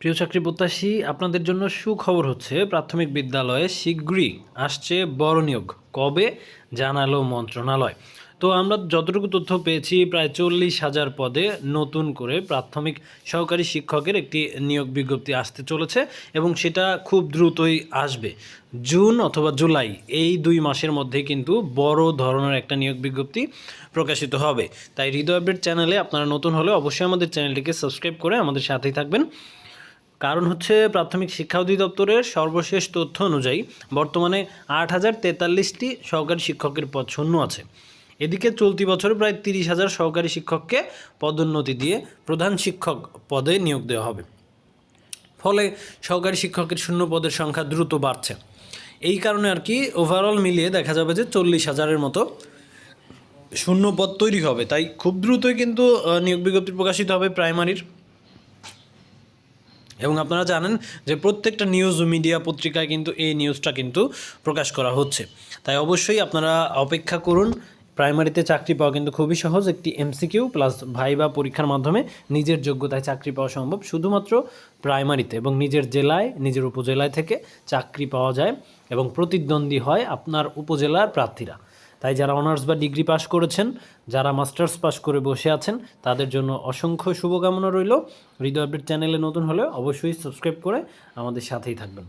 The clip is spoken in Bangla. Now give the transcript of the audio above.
প্রিয় চাকরি প্রত্যাশী, আপনাদের জন্য সুখবর হচ্ছে, প্রাথমিক বিদ্যালয়ে শীঘ্রই আসছে বড় নিয়োগ। কবে? জানালো মন্ত্রণালয়। তো আমরা যতটুকু তথ্য পেয়েছি, প্রায় চল্লিশ হাজার পদে নতুন করে প্রাথমিক সহকারী শিক্ষকের একটি নিয়োগ বিজ্ঞপ্তি আসতে চলেছে এবং সেটা খুব দ্রুতই আসবে। জুন অথবা জুলাই, এই দুই মাসের মধ্যে কিন্তু বড় ধরনের একটা নিয়োগ বিজ্ঞপ্তি প্রকাশিত হবে। তাই হৃদয় আপডেট চ্যানেলে আপনারা নতুন হলে অবশ্যই আমাদের চ্যানেলটিকে সাবস্ক্রাইব করে আমাদের সাথেই থাকবেন। কারণ হচ্ছে প্রাথমিক শিক্ষা অধিদপ্তরের সর্বশেষ তথ্য অনুযায়ী বর্তমানে আট হাজার তেতাল্লিশটি সহকারী শিক্ষকের পদ শূন্য আছে। এদিকে চলতি বছরে প্রায় তিরিশ হাজার সহকারী শিক্ষককে পদোন্নতি দিয়ে প্রধান শিক্ষক পদে নিয়োগ দেওয়া হবে। ফলে সহকারী শিক্ষকের শূন্য পদের সংখ্যা দ্রুত বাড়ছে। এই কারণে আর কি ওভারঅল মিলিয়ে দেখা যাবে যে চল্লিশ হাজারের মতো শূন্য পদ তৈরি হবে। তাই খুব দ্রুতই কিন্তু নিয়োগ বিজ্ঞপ্তি প্রকাশিত হবে প্রাইমারির। এবং আপনারা জানেন যে প্রত্যেকটা নিউজ মিডিয়া পত্রিকায় কিন্তু এই নিউজটা কিন্তু প্রকাশ করা হচ্ছে। তাই অবশ্যই আপনারা অপেক্ষা করুন প্রাইমারিতে চাকরি পাওয়া কিন্তু খুবই সহজ, একটি এমসিকিউ প্লাস ভাইবা পরীক্ষার মাধ্যমে নিজের যোগ্যতায় চাকরি পাওয়া সম্ভব। শুধুমাত্র প্রাইমারিতে এবং নিজের জেলায়, নিজের উপজেলায় থেকে চাকরি পাওয়া যায় এবং প্রতিদ্বন্দ্বী হয় আপনার উপজেলার প্রার্থীরা। তাই যারা অনার্স বা ডিগ্রি পাস করেছেন, যারা মাস্টার্স পাস করে বসে আছেন, তাদের জন্য অসংখ্য শুভকামনা রইল। হৃদয় আপডেট চ্যানেলে নতুন হলে অবশ্যই সাবস্ক্রাইব করে আমাদের সাথেই থাকবেন।